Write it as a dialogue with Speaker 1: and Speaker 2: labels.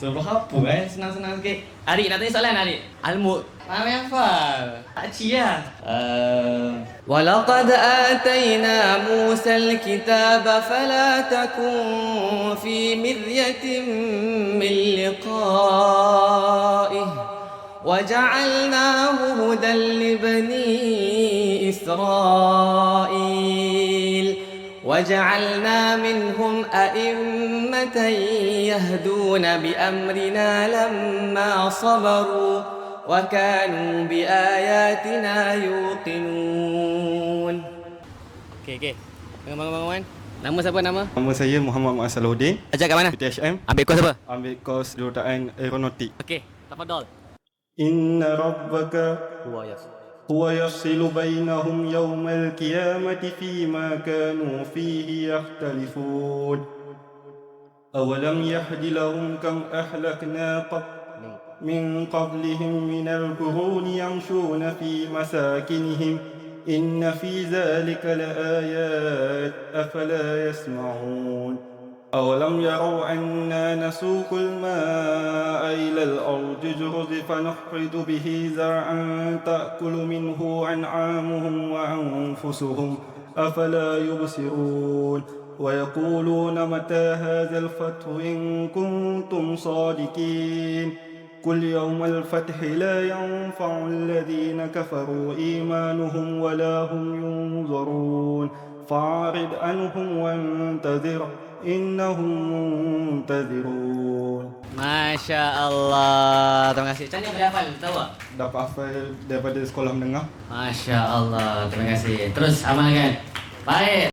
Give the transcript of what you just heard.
Speaker 1: Surah apa eh? Senang-senang sikit. Arik nak tanya soalan Arik. Al-Mulk. Faham yang hafal? Tak cia lah. Uh,
Speaker 2: ولقد آتينا موسى الكتاب فلا تكن في مرية من لقائه وجعلناه هدى لبني إسرائيل وجعلنا منهم أئمة يهدون بأمرنا لما صبروا وكانوا بآياتنا يوقنون
Speaker 1: okay, okay. Bangun-bangun. Nama siapa nama?
Speaker 3: Nama saya Muhammad Mak Salahuddin,
Speaker 1: Ajak kat mana?
Speaker 3: PTHM,
Speaker 1: Ambil kos apa?
Speaker 3: ambil kos jurutaan aeronautik.
Speaker 1: Okey, tafadhol.
Speaker 3: Inna rabbaka
Speaker 1: Huwa yas.
Speaker 3: Huwa yafsilu bainahum yawmal qiyamati fima kanu fihi yakhtalifun. أولم يهد لهم كم أهلكنا من قبلهم من القرون يمشون في مساكنهم إن في ذلك لآيات أفلا يسمعون أولم يروا أنا نسوق الماء إلى الأرض جرز فنخرج به زرعا تأكل منه أنعامهم وأنفسهم أفلا يبصرون؟ ويقولون متى هذا الفتح إن كنتم صادقين؟ قل يوم الفتح لا ينفع الذين كفروا إيمانهم ولا هم ينظرون. فاعرض عنهم وانتظر إنهم منتظرون
Speaker 1: Masya Allah. Terima kasih. Macam mana boleh hafal? Tahu tak?
Speaker 3: Dapat hafal daripada sekolah menengah
Speaker 1: Masya Allah. Terima kasih. Terus amalkan. Baik.